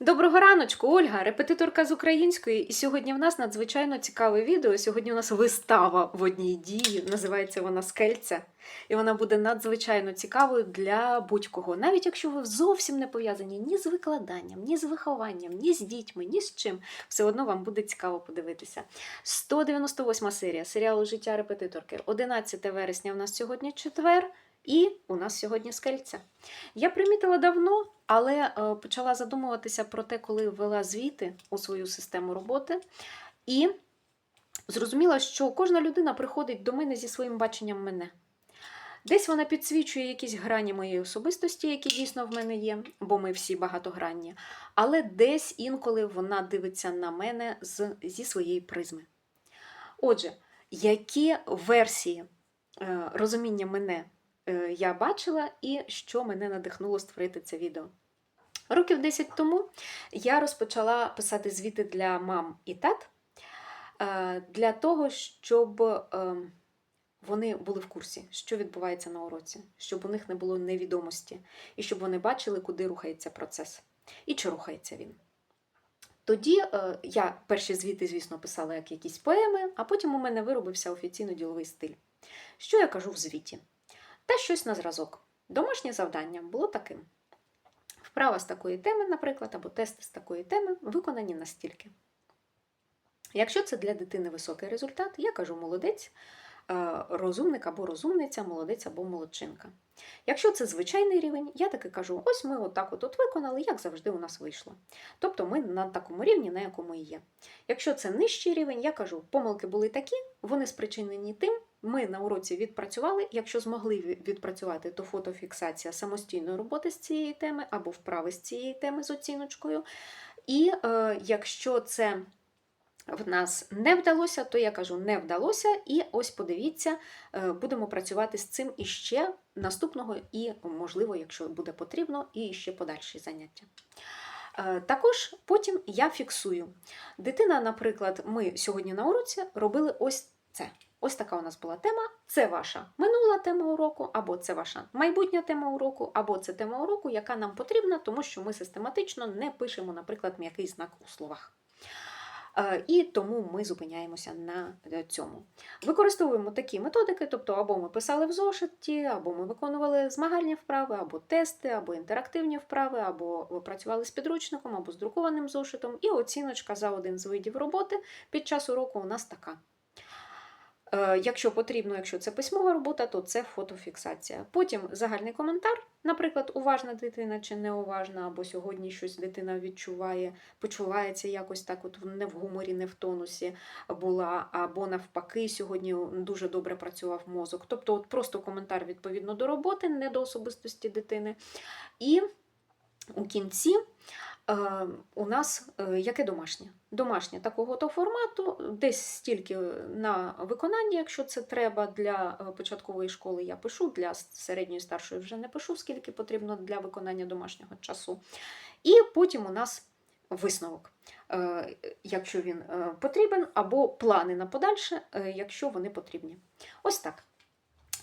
Доброго раночку, Ольга, репетиторка з української. І сьогодні в нас надзвичайно цікаве відео. Сьогодні у нас вистава в одній дії. Називається вона Скельця. І вона буде надзвичайно цікавою для будь-кого. Навіть якщо ви зовсім не пов'язані ні з викладанням, ні з вихованням, ні з дітьми, ні з чим, все одно вам буде цікаво подивитися. 198 серія серіалу Життя репетиторки. 11 вересня в нас сьогодні четвер. І у нас сьогодні скельця. Я примітила давно, але е, почала задумуватися про те, коли ввела звіти у свою систему роботи. І зрозуміла, що кожна людина приходить до мене зі своїм баченням мене. Десь вона підсвічує якісь грані моєї особистості, які дійсно в мене є, бо ми всі багатогранні. Але десь інколи вона дивиться на мене з, зі своєї призми. Отже, які версії е, розуміння мене я бачила і що мене надихнуло створити це відео. Років 10 тому я розпочала писати звіти для мам і тат е, для того, щоб е, вони були в курсі, що відбувається на уроці, щоб у них не було невідомості, і щоб вони бачили, куди рухається процес і чи рухається він. Тоді е, я перші звіти, звісно, писала як якісь поеми, а потім у мене виробився офіційно діловий стиль. Що я кажу в звіті? Та щось на зразок. Домашнє завдання було таким: вправа з такої теми, наприклад, або тест з такої теми виконані настільки. Якщо це для дитини високий результат, я кажу молодець, е, розумник або розумниця, молодець або молодчинка. Якщо це звичайний рівень, я таки кажу: ось ми отак от, от виконали, як завжди у нас вийшло. Тобто ми на такому рівні, на якому і є. Якщо це нижчий рівень, я кажу, помилки були такі, вони спричинені тим, ми на уроці відпрацювали. Якщо змогли відпрацювати, то фотофіксація самостійної роботи з цієї теми або вправи з цієї теми з оціночкою. І е, якщо це в нас не вдалося, то я кажу, не вдалося, і ось подивіться, е, будемо працювати з цим іще наступного, і, можливо, якщо буде потрібно, і ще подальші заняття. Е, Також потім я фіксую. Дитина, наприклад, ми сьогодні на уроці робили ось це. Ось така у нас була тема. Це ваша минула тема уроку, або це ваша майбутня тема уроку, або це тема уроку, яка нам потрібна, тому що ми систематично не пишемо, наприклад, м'який знак у словах. Е, І тому ми зупиняємося на цьому. Використовуємо такі методики, тобто або ми писали в зошиті, або ми виконували змагальні вправи, або тести, або інтерактивні вправи, або працювали з підручником, або з друкованим зошитом. І оціночка за один з видів роботи під час уроку у нас така. Е, Якщо потрібно, якщо це письмова робота, то це фотофіксація. Потім загальний коментар, наприклад, уважна дитина чи неуважна, або сьогодні щось дитина відчуває, почувається якось так, от не в гуморі, не в тонусі була, або навпаки, сьогодні дуже добре працював мозок. Тобто, от просто коментар відповідно до роботи, не до особистості дитини. І у кінці у нас е, яке домашнє? Домашнє такого то формату, десь стільки на виконання, якщо це треба для е, початкової школи, я пишу, для середньої старшої вже не пишу, скільки потрібно для виконання домашнього часу. І потім у нас висновок, е, якщо він потрібен, або плани на подальше, якщо вони потрібні. Ось так.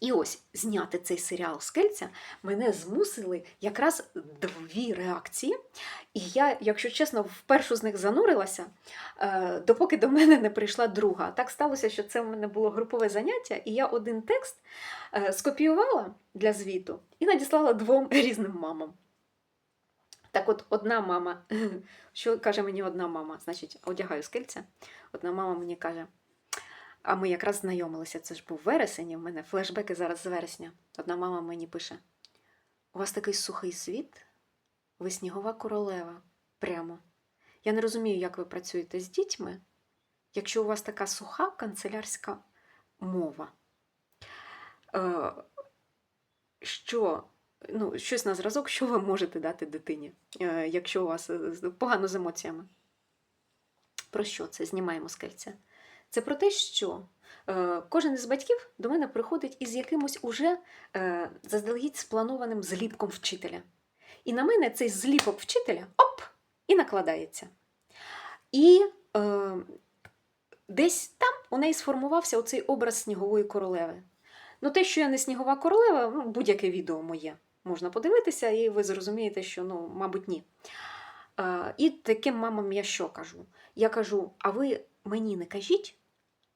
І ось зняти цей серіал Скельця мене змусили якраз дві реакції. І я, якщо чесно, в першу з них занурилася, е, допоки до мене не прийшла друга. Так сталося, що це в мене було групове заняття, і я один текст е, скопіювала для звіту і надіслала двом різним мамам. Так от одна мама, що каже мені одна мама, значить, одягаю скельця, одна мама мені каже. А ми якраз знайомилися, це ж був вересень, і в мене флешбеки зараз з вересня. Одна мама мені пише: у вас такий сухий світ, ви снігова королева. Прямо. Я не розумію, як ви працюєте з дітьми, якщо у вас така суха канцелярська мова. Е, що, ну, щось на зразок, що ви можете дати дитині, е, якщо у вас е, погано з емоціями? Про що це? Знімаємо скельця. Це про те, що е, кожен із батьків до мене приходить із якимось уже е, заздалегідь спланованим зліпком вчителя. І на мене цей зліпок вчителя оп! і накладається. І е, десь там у неї сформувався оцей образ снігової королеви. Ну, те, що я не снігова королева, ну, будь-яке відео моє можна подивитися, і ви зрозумієте, що, ну, мабуть, ні. Е, І таким мамам я що кажу? Я кажу: а ви мені не кажіть,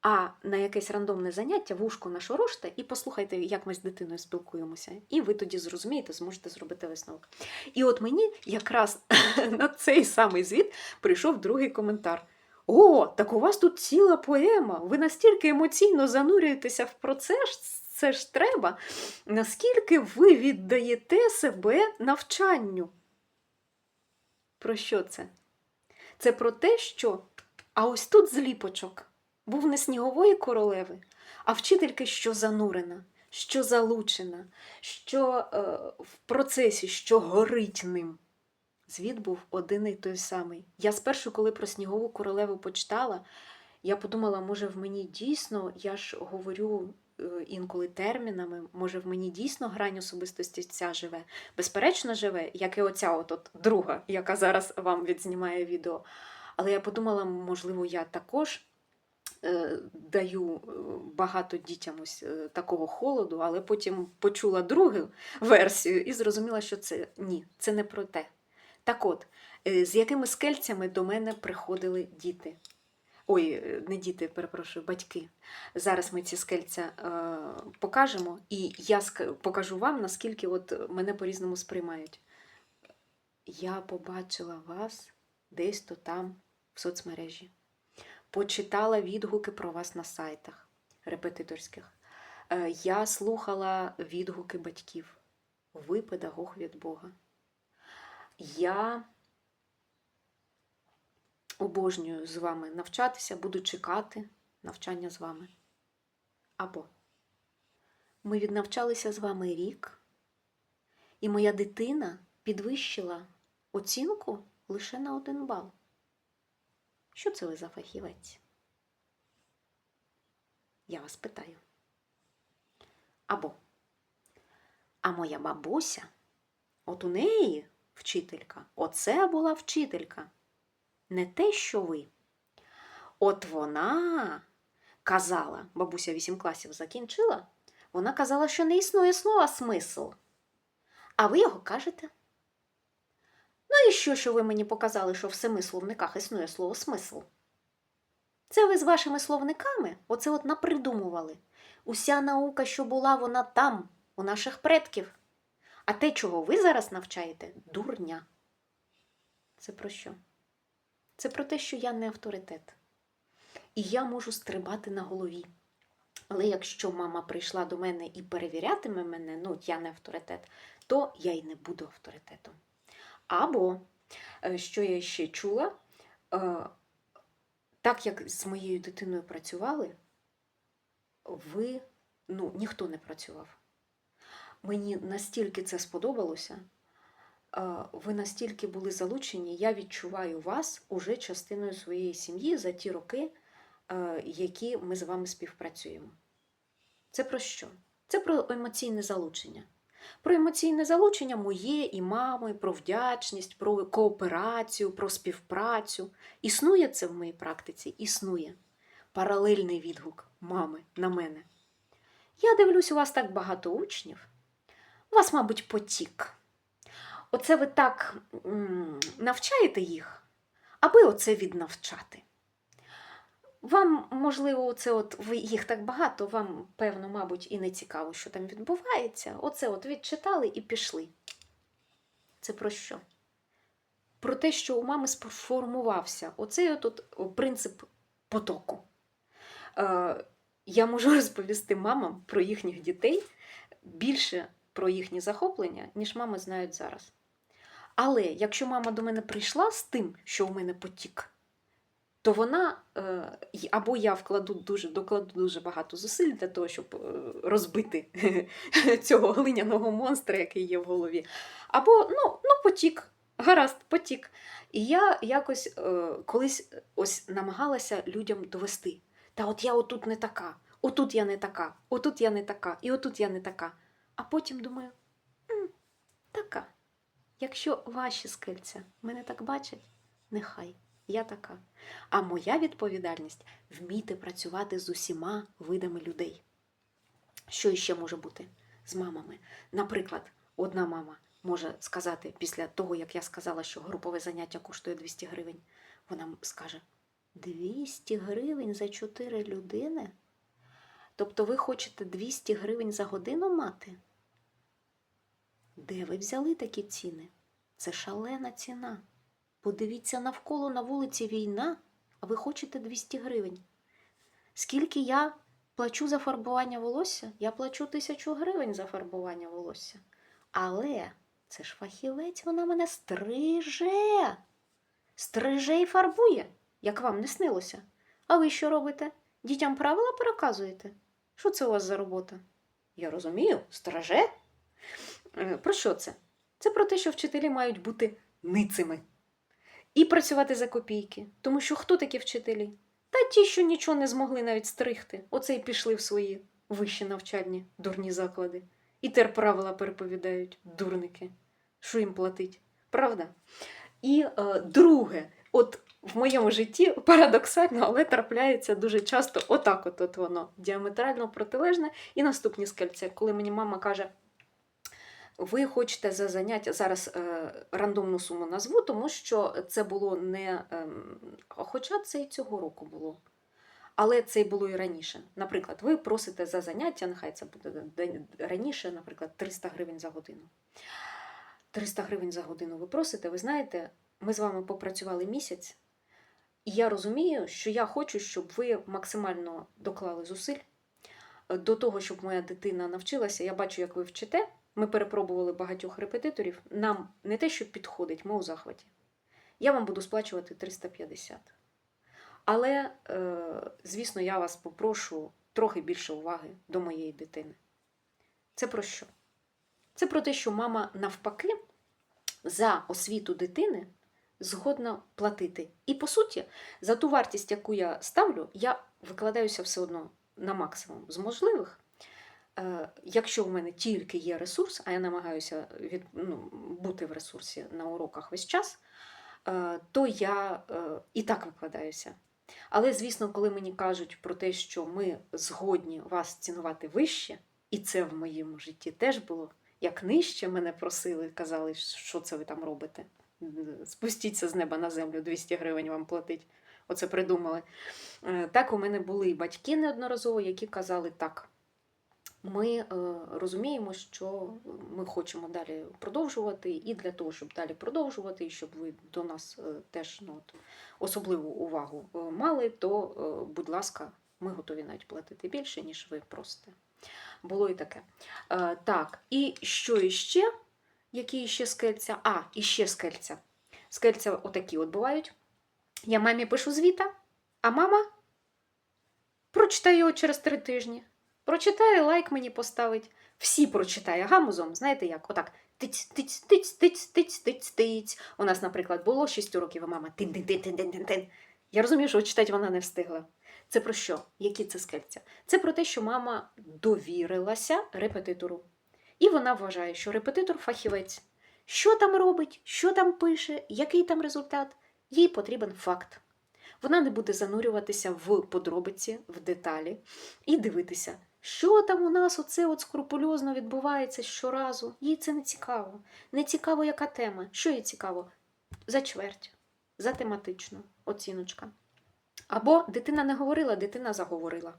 а на якесь рандомне заняття вушко нашороште і послухайте, як ми з дитиною спілкуємося. І ви тоді зрозумієте, зможете зробити висновок. І от мені якраз на цей самий звіт прийшов другий коментар. О, так у вас тут ціла поема. Ви настільки емоційно занурюєтеся в процес, це ж треба. Наскільки ви віддаєте себе навчанню? Про що це? Це про те, що а ось тут зліпочок був не снігової королеви, а вчительки, що занурена, що залучена, що е, в процесі, що горить ним. Звіт був один і той самий. Я спершу, коли про снігову королеву почитала, я подумала, може, в мені дійсно, я ж говорю е, інколи термінами, може, в мені дійсно грань особистості ця живе. Безперечно, живе, як і оця от, друга, яка зараз вам відзнімає відео. Але я подумала, можливо, я також е, даю е, багато дітям ось е, такого холоду, але потім почула другу версію і зрозуміла, що це ні, це не про те. Так от, з якими скельцями до мене приходили діти? Ой, не діти, перепрошую, батьки. Зараз ми ці скельця е, покажемо, і я покажу вам, наскільки от мене по-різному сприймають. Я побачила вас десь то там соцмережі. Почитала відгуки про вас на сайтах репетиторських. Е, Я слухала відгуки батьків. Ви педагог від Бога. Я обожнюю з вами навчатися, буду чекати навчання з вами. Або ми віднавчалися з вами рік, і моя дитина підвищила оцінку лише на один бал. Що це ви за фахівець? Я вас питаю. Або, а моя бабуся, от у неї вчителька, оце була вчителька, не те, що ви. От вона казала, бабуся 8 класів закінчила, вона казала, що не існує слова смисл. А ви його кажете. Ну і що, що ви мені показали, що в семи словниках існує слово смисл? Це ви з вашими словниками оце от напридумували. Уся наука, що була, вона там, у наших предків. А те, чого ви зараз навчаєте, дурня. Це про що? Це про те, що я не авторитет. І я можу стрибати на голові. Але якщо мама прийшла до мене і перевірятиме мене, ну, я не авторитет, то я й не буду авторитетом. Або, е, що я ще чула, е, так як з моєю дитиною працювали, ви, ну, ніхто не працював. Мені настільки це сподобалося, е, ви настільки були залучені, я відчуваю вас уже частиною своєї сім'ї за ті роки, які ми з вами співпрацюємо. Це про що? Це про емоційне залучення. Про емоційне залучення моє і мами, про вдячність, про кооперацію, про співпрацю. Існує це в моїй практиці? Існує. Паралельний відгук мами на мене. Я дивлюсь, у вас так багато учнів. У вас, мабуть, потік. Оце ви так навчаєте їх, аби оце віднавчати. Вам, можливо, це от ви їх так багато, вам, певно, мабуть, і не цікаво, що там відбувається. Оце от відчитали і пішли. Це про що? Про те, що у мами сформувався оцей от, принцип потоку. Е, я можу розповісти мамам про їхніх дітей більше про їхні захоплення, ніж мами знають зараз. Але якщо мама до мене прийшла з тим, що у мене потік, то вона е, або я вкладу дуже докладу дуже багато зусиль для того, щоб е, розбити цього глиняного монстра, який є в голові. Або ну, ну потік, гаразд, потік. І я якось е, колись ось намагалася людям довести. Та от я отут не така, отут я не така, отут я не така, і отут я не така. А потім думаю, «М, така. Якщо ваші скельця мене так бачать, нехай я така. А моя відповідальність вміти працювати з усіма видами людей. Що іще може бути з мамами? Наприклад, одна мама може сказати після того, як я сказала, що групове заняття коштує 200 гривень, вона скаже: 200 гривень за 4 людини? Тобто ви хочете 200 гривень за годину мати? Де ви взяли такі ціни? Це шалена ціна. Подивіться навколо на вулиці війна, а ви хочете 200 гривень. Скільки я плачу за фарбування волосся? Я плачу тисячу гривень за фарбування волосся. Але це ж фахівець, вона мене стриже. Стриже і фарбує, як вам не снилося. А ви що робите? Дітям правила переказуєте? Що це у вас за робота? Я розумію, стриже. Е, Про що це? Це про те, що вчителі мають бути ницими і працювати за копійки. Тому що хто такі вчителі? Та ті, що нічого не змогли навіть стригти, оце й пішли в свої вищі навчальні дурні заклади. І тепер правила переповідають, дурники. Що їм платить? Правда? І е, друге, от в моєму житті парадоксально, але трапляється дуже часто отак от, от воно діаметрально протилежне. І наступні скельця, коли мені мама каже, ви хочете за заняття зараз е, рандомну суму назву, тому що це було не. ем, хоча це і цього року було. Але це й було і раніше. Наприклад, ви просите за заняття, нехай це буде раніше, наприклад, 300 гривень за годину. 300 гривень за годину ви просите, ви знаєте, ми з вами попрацювали місяць, і я розумію, що я хочу, щоб ви максимально доклали зусиль е, до того, щоб моя дитина навчилася. Я бачу, як ви вчите. Ми перепробували багатьох репетиторів. Нам не те, що підходить, ми у захваті. Я вам буду сплачувати 350. Але, е, звісно, я вас попрошу трохи більше уваги до моєї дитини. Це про що? Це про те, що мама навпаки за освіту дитини згодна платити. І по суті, за ту вартість, яку я ставлю, я викладаюся все одно на максимум з можливих. Е, Якщо в мене тільки є ресурс, а я намагаюся від, ну, бути в ресурсі на уроках весь час, е, то я е, і так викладаюся. Але, звісно, коли мені кажуть про те, що ми згодні вас цінувати вище, і це в моєму житті теж було, як нижче мене просили, казали, що це ви там робите. Спустіться з неба на землю, 200 гривень вам платить. Оце придумали. Так, у мене були батьки неодноразово, які казали так. Ми е, розуміємо, що ми хочемо далі продовжувати, і для того, щоб далі продовжувати, і щоб ви до нас е, теж ну, особливу увагу е, мали, то, будь ласка, ми готові навіть платити більше, ніж ви просите. Було і таке. Так, і що іще? Які ще скельця? А, і ще скельця. Скельця отакі от бувають. Я мамі пишу звіта, а мама прочитає його через три тижні. Прочитає, лайк мені поставить. Всі прочитає гамузом, знаєте як? Отак. Тиць, тиць, тиць, тиць, тиць, тиць, тиць. У нас, наприклад, було 6 років, а мама тин тин тин тин тин тин Я розумію, що читати вона не встигла. Це про що? Які це скельця? Це про те, що мама довірилася репетитору. І вона вважає, що репетитор фахівець. Що там робить, що там пише, який там результат, їй потрібен факт. Вона не буде занурюватися в подробиці, в деталі і дивитися, що там у нас оце от скрупульозно відбувається щоразу. Їй це не цікаво. Не цікаво, яка тема. Що їй цікаво? За чверть, за тематичну оціночка. Або дитина не говорила, дитина заговорила.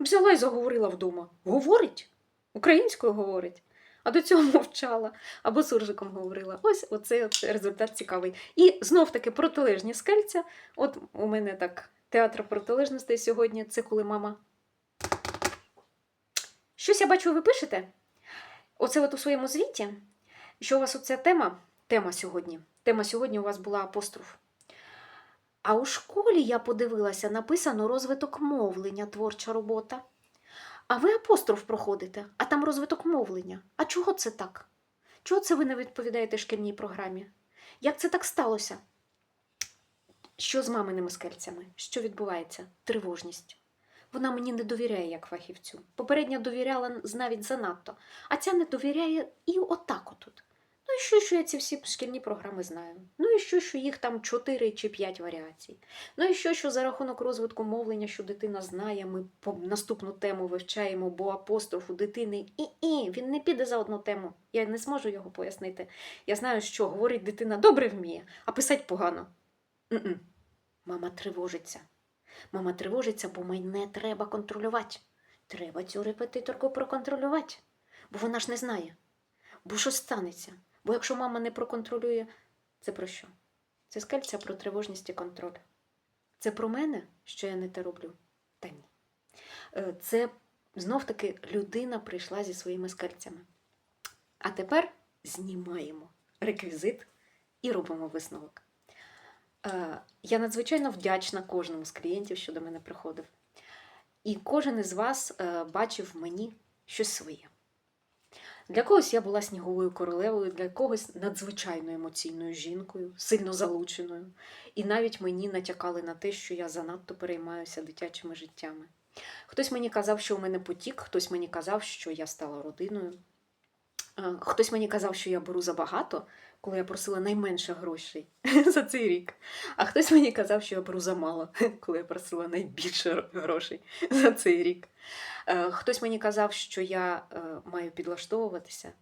Взяла і заговорила вдома. Говорить, українською говорить. А до цього мовчала або суржиком говорила. Ось оцей от результат цікавий. І знов таки протилежні скельця. От у мене так театр протилежностей сьогодні. Це коли мама. Щось я бачу, ви пишете? Оце от у своєму звіті, що у вас оця тема, тема сьогодні. Тема сьогодні у вас була апостроф. А у школі я подивилася, написано розвиток мовлення, творча робота. А ви апостроф проходите, а там розвиток мовлення. А чого це так? Чого це ви не відповідаєте шкільній програмі? Як це так сталося? Що з маминими скельцями? Що відбувається? Тривожність. Вона мені не довіряє як фахівцю. Попередня довіряла навіть занадто, а ця не довіряє і отак отут. Ну і що, що я ці всі шкільні програми знаю? Ну і що, що їх там 4 чи 5 варіацій? Ну і що, що за рахунок розвитку мовлення, що дитина знає, ми по наступну тему вивчаємо, бо апостроф у дитини і і він не піде за одну тему. Я не зможу його пояснити. Я знаю, що говорить дитина добре вміє, а писати погано. М-м. Мама тривожиться. Мама тривожиться, бо мене треба контролювати. Треба цю репетиторку проконтролювати, бо вона ж не знає. Бо що станеться? Бо якщо мама не проконтролює, це про що? Це скальця про тривожність і контроль. Це про мене, що я не те роблю? Та ні. Е, Це знов-таки людина прийшла зі своїми скальцями. А тепер знімаємо реквізит і робимо висновок. Е, Я надзвичайно вдячна кожному з клієнтів, що до мене приходив. І кожен із вас е, бачив в мені щось своє. Для когось я була сніговою королевою, для когось надзвичайно емоційною жінкою, сильно залученою. І навіть мені натякали на те, що я занадто переймаюся дитячими життями. Хтось мені казав, що у мене потік, хтось мені казав, що я стала родиною. Е, Хтось мені казав, що я беру забагато, коли я просила найменше грошей за цей рік. А хтось мені казав, що я беру замало, коли я просила найбільше грошей за цей рік. Е, Хтось мені казав, що я е, маю підлаштовуватися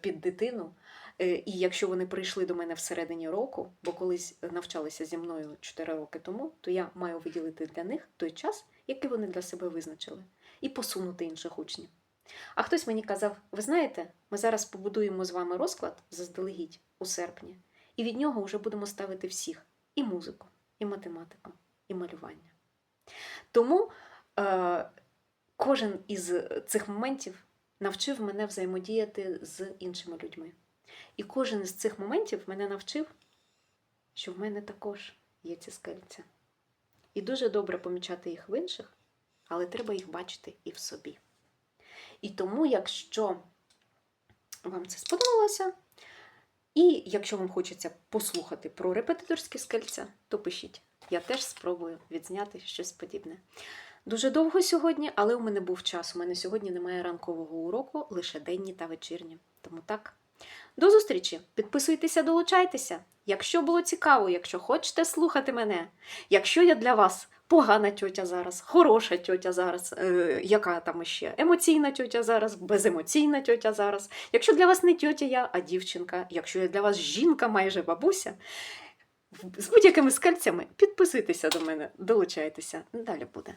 під дитину. І якщо вони прийшли до мене всередині року, бо колись навчалися зі мною 4 роки тому, то я маю виділити для них той час, який вони для себе визначили, і посунути інших учнів. А хтось мені казав: ви знаєте, ми зараз побудуємо з вами розклад заздалегідь у серпні, і від нього вже будемо ставити всіх: і музику, і математику, і малювання. Тому е, кожен із цих моментів навчив мене взаємодіяти з іншими людьми. І кожен із цих моментів мене навчив, що в мене також є ці скельця. І дуже добре помічати їх в інших, але треба їх бачити і в собі. І тому, якщо вам це сподобалося, і якщо вам хочеться послухати про репетиторські скельця, то пишіть. Я теж спробую відзняти щось подібне. Дуже довго сьогодні, але у мене був час. У мене сьогодні немає ранкового уроку, лише денні та вечірні. Тому так. До зустрічі! Підписуйтеся, долучайтеся. Якщо було цікаво, якщо хочете слухати мене, якщо я для вас погана тьотя зараз, хороша тьотя зараз, е, яка там ще емоційна тьотя зараз, беземоційна тьотя зараз. Якщо для вас не тьотя я, а дівчинка, якщо я для вас жінка, майже бабуся, з будь-якими скальцями підписуйтеся до мене, долучайтеся. Далі буде.